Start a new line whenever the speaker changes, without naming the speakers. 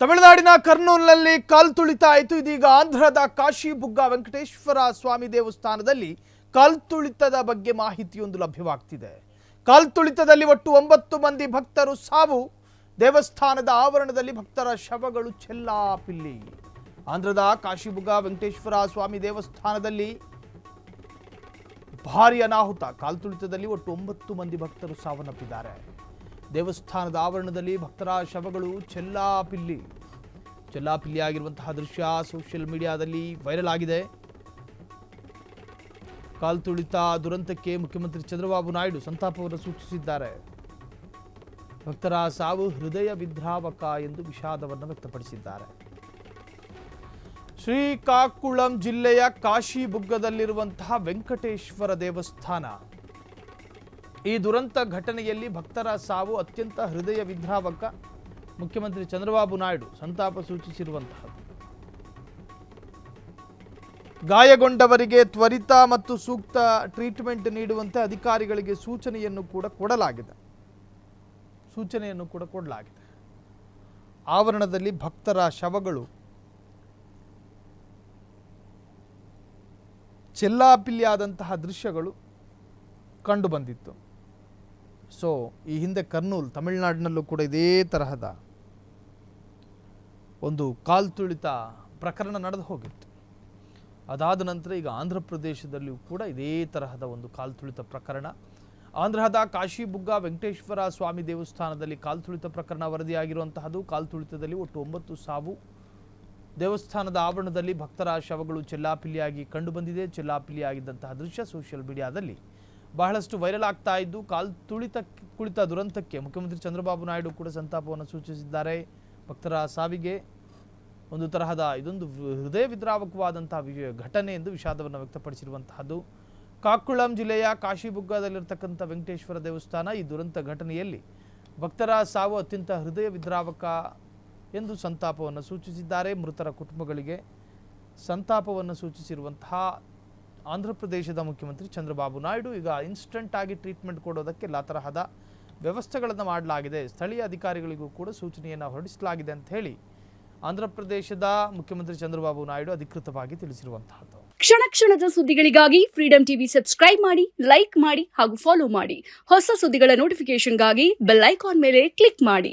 ತಮಿಳುನಾಡಿನ ಕರ್ನೂಲ್ನಲ್ಲಿ ಕಾಲ್ ತುಳಿತ ಆಯಿತು ಇದೀಗ ಆಂಧ್ರದ ಕಾಶಿ ಬುಗ್ಗ ವೆಂಕಟೇಶ್ವರ ಸ್ವಾಮಿ ದೇವಸ್ಥಾನದಲ್ಲಿ ಕಾಲ್ ತುಳಿತದ ಬಗ್ಗೆ ಮಾಹಿತಿಯೊಂದು ಲಭ್ಯವಾಗ್ತಿದೆ. ಕಾಲ್ ತುಳಿತದಲ್ಲಿ ಒಟ್ಟು ಒಂಬತ್ತು ಮಂದಿ ಭಕ್ತರು ಸಾವು. ದೇವಸ್ಥಾನದ ಆವರಣದಲ್ಲಿ ಭಕ್ತರ ಶವಗಳು ಚೆಲ್ಲಾಪಿಲ್ಲಿ. ಆಂಧ್ರದ ಕಾಶಿಬುಗ ವೆಂಕಟೇಶ್ವರ ಸ್ವಾಮಿ ದೇವಸ್ಥಾನದಲ್ಲಿ ಭಾರಿ ಅನಾಹುತ. ಕಾಲ್ತುಳಿತದಲ್ಲಿ ಒಟ್ಟು ಒಂಬತ್ತು ಮಂದಿ ಭಕ್ತರು ಸಾವನ್ನಪ್ಪಿದ್ದಾರೆ. ದೇವಸ್ಥಾನದ ಆವರಣದಲ್ಲಿ ಭಕ್ತರ ಶವಗಳು ಚೆಲ್ಲಾಪಿಲ್ಲಿ. ಚೆಲ್ಲಾಪಿಲ್ಲಿ ಆಗಿರುವಂತಹ ದೃಶ್ಯ ಸೋಷಿಯಲ್ ಮೀಡಿಯಾದಲ್ಲಿ ವೈರಲ್ ಆಗಿದೆ. ಕಾಲ್ತುಳಿತ ದುರಂತಕ್ಕೆ ಮುಖ್ಯಮಂತ್ರಿ ಚಂದ್ರಬಾಬು ನಾಯ್ಡು ಸಂತಾಪವನ್ನು ಸೂಚಿಸಿದ್ದಾರೆ. ಭಕ್ತರ ಸಾವು ಹೃದಯ ವಿದ್ರಾವಕ ಎಂದು ವಿಷಾದವನ್ನು ವ್ಯಕ್ತಪಡಿಸಿದ್ದಾರೆ. ಶ್ರೀಕಾಕುಳಂ ಜಿಲ್ಲೆಯ ಕಾಶಿಬುಗ್ಗದಲ್ಲಿರುವಂತಹ ವೆಂಕಟೇಶ್ವರ ದೇವಸ್ಥಾನ. ಈ ದುರಂತ ಘಟನೆಯಲ್ಲಿ ಭಕ್ತರ ಸಾವು ಅತ್ಯಂತ ಹೃದಯ ವಿದ್ರಾವಕ ಮುಖ್ಯಮಂತ್ರಿ ಚಂದ್ರಬಾಬು ನಾಯ್ಡು ಸಂತಾಪ ಸೂಚಿಸಿರುವಂತಹದ್ದು. ಗಾಯಗೊಂಡವರಿಗೆ ತ್ವರಿತ ಮತ್ತು ಸೂಕ್ತ ಟ್ರೀಟ್ಮೆಂಟ್ ನೀಡುವಂತೆ ಅಧಿಕಾರಿಗಳಿಗೆ ಸೂಚನೆಯನ್ನು ಕೂಡ ಕೊಡಲಾಗಿದೆ. ಸೂಚನೆಯನ್ನು ಕೂಡ ಕೊಡಲಾಗಿದೆ. ಆವರಣದಲ್ಲಿ ಭಕ್ತರ ಶವಗಳು ಚೆಲ್ಲಾಪಿಲ್ಲಿಯಾದಂತಹ ದೃಶ್ಯಗಳು ಕಂಡು ಬಂದಿತ್ತು. ಸೊ ಈ ಹಿಂದೆ ಕರ್ನೂಲ್, ತಮಿಳುನಾಡಿನಲ್ಲೂ ಕೂಡ ಇದೇ ತರಹದ ಒಂದು ಕಾಲ್ ತುಳಿತ ಪ್ರಕರಣ ನಡೆದು ಹೋಗಿತ್ತು. ಅದಾದ ನಂತರ ಈಗ ಆಂಧ್ರ ಪ್ರದೇಶದಲ್ಲಿಯೂ ಕೂಡ ಇದೇ ತರಹದ ಒಂದು ಕಾಲ್ ತುಳಿತ ಪ್ರಕರಣ. ಆಂಧ್ರದ ಕಾಶಿಬುಗ್ಗ ವೆಂಕಟೇಶ್ವರ ಸ್ವಾಮಿ ದೇವಸ್ಥಾನದಲ್ಲಿ ಕಾಲ್ ತುಳಿತ ಪ್ರಕರಣ ವರದಿಯಾಗಿರುವಂತಹದ್ದು. ಕಾಲ್ ತುಳಿತದಲ್ಲಿ ಒಟ್ಟು ಒಂಬತ್ತು ಸಾವು. ದೇವಸ್ಥಾನದ ಆವರಣದಲ್ಲಿ ಭಕ್ತರ ಶವಗಳು ಚೆಲ್ಲಾಪಿಲ್ಲಿಯಾಗಿ ಕಂಡುಬಂದಿದೆ. ಚೆಲ್ಲಾಪಿಲಿಯಾಗಿದ್ದಂತಹ ದೃಶ್ಯ ಸೋಷಿಯಲ್ ಮೀಡಿಯಾದಲ್ಲಿ ಬಹಳಷ್ಟು ವೈರಲ್ ಆಗ್ತಾ ಇದ್ದು ಕಾಲ್ ತುಳಿತ ಕುಳಿತ ದುರಂತಕ್ಕೆ ಮುಖ್ಯಮಂತ್ರಿ ಚಂದ್ರಬಾಬು ನಾಯ್ಡು ಕೂಡ ಸಂತಾಪವನ್ನು ಸೂಚಿಸಿದ್ದಾರೆ. ಭಕ್ತರ ಸಾವಿಗೆ ಒಂದು ತರಹದ ಇದೊಂದು ಹೃದಯ ವಿದ್ರಾವಕವಾದಂತಹ ಘಟನೆ ಎಂದು ವಿಷಾದವನ್ನು ವ್ಯಕ್ತಪಡಿಸಿರುವಂತಹದ್ದು. ಕಾಕುಳಂ ಜಿಲ್ಲೆಯ ಕಾಶಿಬುಗ್ಗದಲ್ಲಿರ್ತಕ್ಕಂಥ ವೆಂಕಟೇಶ್ವರ ದೇವಸ್ಥಾನ ಈ ದುರಂತ ಘಟನೆಯಲ್ಲಿ ಭಕ್ತರ ಸಾವು ಅತ್ಯಂತ ಹೃದಯ ವಿದ್ರಾವಕ ಎಂದು ಸಂತಾಪವನ್ನು ಸೂಚಿಸಿದ್ದಾರೆ. ಮೃತರ ಕುಟುಂಬಗಳಿಗೆ ಸಂತಾಪವನ್ನು ಸೂಚಿಸಿರುವಂತಹ ಆಂಧ್ರ ಪ್ರದೇಶದ ಮುಖ್ಯಮಂತ್ರಿ ಚಂದ್ರಬಾಬು ನಾಯ್ಡು ಈಗ ಇನ್ಸ್ಟಂಟ್ ಆಗಿ ಟ್ರೀಟ್ಮೆಂಟ್ ಕೊಡೋದಕ್ಕೆ ಎಲ್ಲ ತರಹದ ವ್ಯವಸ್ಥೆಗಳನ್ನು ಮಾಡಲಾಗಿದೆ. ಸ್ಥಳೀಯ ಅಧಿಕಾರಿಗಳಿಗೂ ಕೂಡ ಸೂಚನೆಯನ್ನು ಹೊರಡಿಸಲಾಗಿದೆ ಅಂತ ಹೇಳಿ ಆಂಧ್ರ ಪ್ರದೇಶದ ಮುಖ್ಯಮಂತ್ರಿ ಚಂದ್ರಬಾಬು ನಾಯ್ಡು ಅಧಿಕೃತವಾಗಿ ತಿಳಿಸಿರುವಂತಹದ್ದು.
ಕ್ಷಣ ಕ್ಷಣದ ಸುದ್ದಿಗಳಿಗಾಗಿ ಫ್ರೀಡಂ ಟಿವಿ ಸಬ್ಸ್ಕ್ರೈಬ್ ಮಾಡಿ ಲೈಕ್ ಮಾಡಿ ಹಾಗೂ ಫಾಲೋ ಮಾಡಿ. ಹೊಸ ಸುದ್ದಿಗಳ ನೋಟಿಫಿಕೇಶನ್ಗಾಗಿ ಬೆಲ್ ಐಕಾನ್ ಮೇಲೆ ಕ್ಲಿಕ್ ಮಾಡಿ.